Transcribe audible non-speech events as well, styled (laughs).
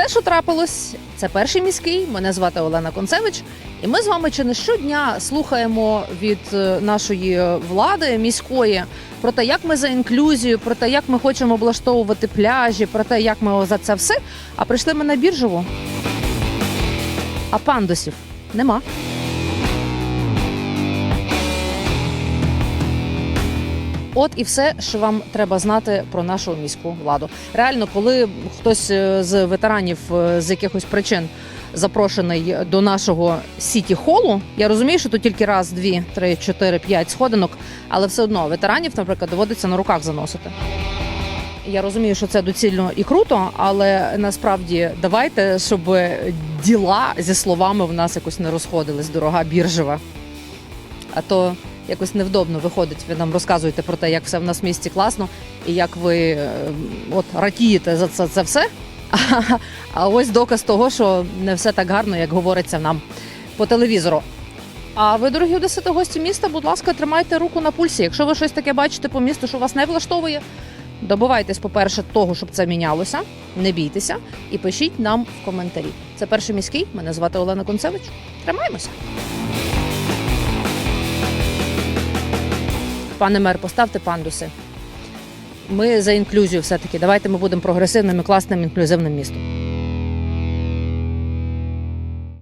все, що трапилось, це перший міський. Мене звати Олена Концевич. І ми з вами чи не щодня слухаємо від е, нашої влади міської про те, як ми за інклюзію, про те, як ми хочемо облаштовувати пляжі, про те, як ми за це все. А прийшли ми на біржову. А пандусів нема. От і все, що вам треба знати про нашу міську владу. Реально, коли хтось е, з ветеранів е, з якихось причин запрошений до нашого сіті холу, я розумію, що тут тільки раз, дві, три, чотири, п'ять сходинок, але все одно ветеранів, наприклад, доводиться на руках заносити. Я розумію, що це доцільно і круто, але насправді давайте, щоб діла зі словами в нас якось не розходились, дорога біржева. А то якось невдобно виходить. Ви нам розказуєте про те, як все в нас в місті класно, і як ви е, от радієте за це, це все. (laughs) А, а ось доказ того, що не все так гарно, як говориться нам по телевізору. А ви, дорогі одесити, гості міста, будь ласка, тримайте руку на пульсі. Якщо ви щось таке бачите по місту, що вас не влаштовує, добивайтесь, по-перше, того, щоб це мінялося. Не бійтеся і пишіть нам в коментарі. Це перший міський. Мене звати Олена Концевич. Тримаємося. Пане мер, поставте пандуси. Ми за інклюзію все-таки. Давайте ми будемо прогресивним і класним інклюзивним містом.